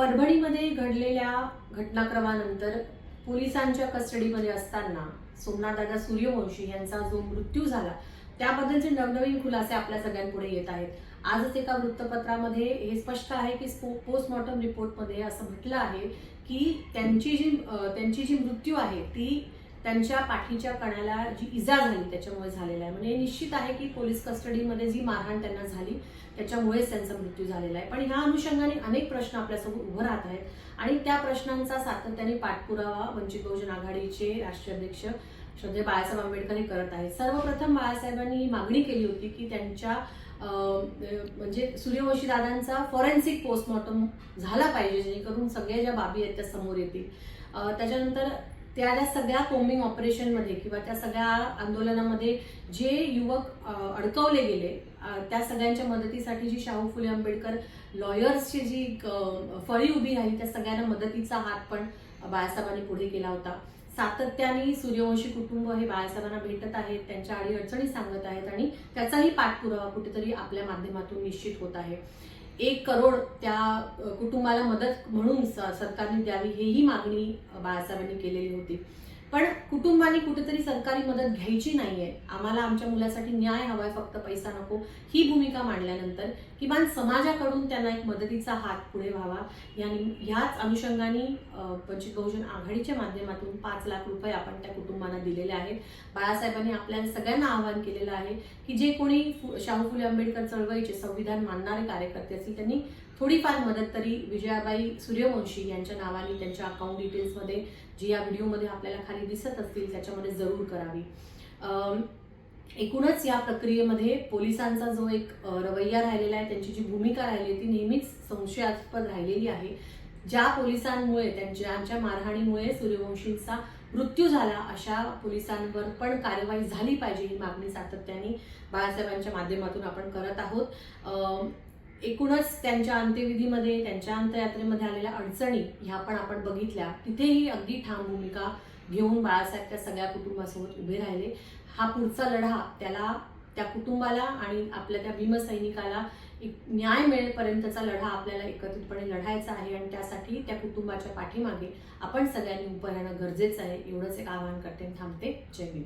परभणीमध्ये घडलेल्या घटनाक्रमानंतर पोलिसांच्या कस्टडीमध्ये असताना सोमनाथदादा सूर्यवंशी यांचा जो मृत्यू झाला त्याबद्दलचे नवनवीन खुलासे आपल्या सगळ्यांपुढे येत आहेत. आजच एका वृत्तपत्रामध्ये हे स्पष्ट आहे की पोस्टमॉर्टम रिपोर्टमध्ये असं म्हटलं आहे की त्यांची जी त्यांची जी मृत्यू आहे ती त्यांच्या पाठीच्या कणाला जी इजा झाली त्याच्यामुळे झालेला आहे. म्हणजे निश्चित आहे की पोलीस कस्टडीमध्ये जी मारहाण त्यांना झाली त्याच्यामुळेच त्यांचा मृत्यू झालेला आहे. पण ह्या अनुषंगाने अनेक प्रश्न आपल्यासमोर उभं राहत आहेत. आणि त्या प्रश्नांचा सातत्याने पाठपुरावा वंचित बहुजन आघाडीचे राष्ट्रीय अध्यक्ष श्रद्धे बाळासाहेब आंबेडकर हे करत आहेत. सर्वप्रथम बाळासाहेबांनी ही मागणी केली होती की त्यांच्या म्हणजे सूर्यवंशी दादांचा फॉरेन्सिक पोस्टमॉर्टम झाला पाहिजे जेणेकरून सगळ्या ज्या बाबी आहेत त्या समोर येतील. त्याच्यानंतर त्या त्या सगळ्या कोम्बिंग ऑपरेशनमध्ये किंवा त्या सगळ्या आंदोलनामध्ये जे युवक अडकवले गेले त्या सगळ्यांच्या मदतीसाठी जी शाहू फुले आंबेडकर लॉयर्सची जी फळी उभी राहिली त्या सगळ्यांना मदतीचा हात पण बाळासाहेबांनी पुढे केला होता. सातत्याने सूर्यवंशी कुटुंब हे बाळासाहेबांना भेटत आहेत त्यांच्या अडीअडचणी सांगत आहेत आणि त्याचाही पाठपुरावा कुठेतरी आपल्या माध्यमातून निश्चित होत आहे. एक करोड त्या कुटुंबाला मदत म्हणून सरकारने द्यावी हेही मागणी बाळासाहेबांनी केलेली होती. पण कुटुंबाने कुठेतरी सरकारी मदत घ्यायची नाहीये. आम्हाला आमच्या मुलासाठी न्याय हवाय फक्त पैसा नको. ही भूमिका मांडल्यानंतर किमान समाजाकडून त्यांना एक मदतीचा हात पुढे व्हावा. या ह्याच अनुषंगाने वंचित बहुजन आघाडीच्या माध्यमातून पाच लाख रुपये आपण त्या कुटुंबांना दिलेले आहेत. बाळासाहेबांनी आपल्या सगळ्यांना आवाहन केलेलं आहे की जे कोणी शाहू फुले आंबेडकर चळवळीचे संविधान मानणारे कार्यकर्ते असतील त्यांनी थोडीफार मदत तरी विजयाबाई सूर्यवंशी यांच्या नावाने त्यांच्या अकाउंट डिटेल्समध्ये जी या व्हिडिओमध्ये आपल्याला खाली दिसत असतील त्याच्यामध्ये जरूर करावी. एकूणच या प्रक्रियेमध्ये पोलिसांचा जो एक रवैया राहिलेला आहे त्यांची जी भूमिका राहिली आहे ती नेहमीच संशयास्पद राहिलेली आहे. ज्या पोलिसांमुळे त्यांच्या मारहाणीमुळे सूर्यवंशींचा मृत्यू झाला अशा पोलिसांवर पण कार्यवाही झाली पाहिजे ही मागणी सातत्याने बाळासाहेबांच्या माध्यमातून आपण करत आहोत. एकूणच त्यांच्या अंत्यविधीमध्ये त्यांच्या अंत्ययात्रेमध्ये आलेल्या अडचणी ह्या पण आपण बघितल्या. तिथेही अगदी ठाम भूमिका घेऊन बाळासाहेब त्या सगळ्या कुटुंबासोबत उभे राहिले. हा पुढचा लढा त्याला त्या कुटुंबाला आणि आपल्या त्या भीमसैनिकाला एक न्याय मिळेपर्यंतचा लढा आपल्याला एकत्रितपणे लढायचा आहे आणि त्यासाठी त्या कुटुंबाच्या पाठीमागे आपण सगळ्यांनी उभं राहणं गरजेचं आहे. एवढंच एक आवाहन करते थांबते. जय भीम.